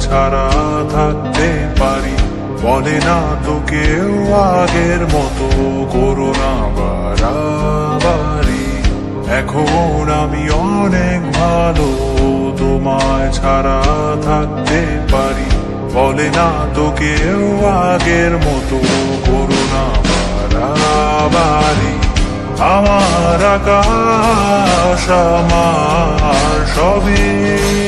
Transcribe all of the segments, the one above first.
থাকতে পারি। বলে না তো কেউ আগের মতো করোনা বাড়াবাড়ি। এখন আমি অনেক ভালো, তোমায় ছাড়া থাকতে পারি। বলে না তো কেউ আগের মতো করোনা বাড়াবাড়ি। আমার আকাশ, আমার সবই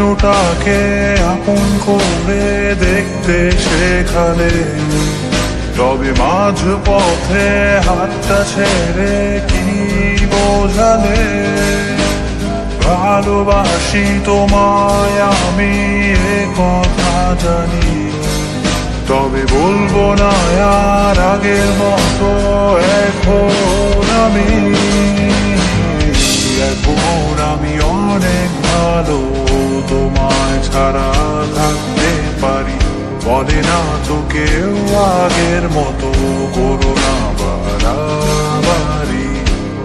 স্বপ্নটাকে আপন করে দেখতে শেখালে। তবে মাঝ পথে হাতটা ছেড়ে কি বোঝালে? ভালোবাসি তোমায়, আমি এ কথা জানি। তবে বলব না, আর আগের মতো এখন আমি বলে না তো কেউ আগের মতো করোনা বাড়াবাড়ি।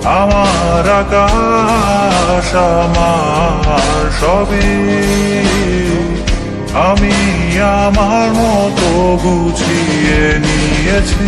আমার আকাশ, আমার সবে। আমি আমার মতো গুছিয়ে নিয়েছি।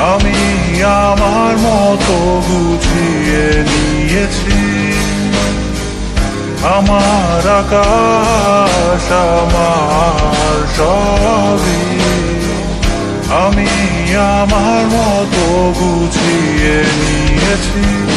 আমি আমার মতো গুছিয়ে নিয়েছি। আমার আকাশ আমার সবই। আমি আমার মতো গুছিয়ে নিয়েছি।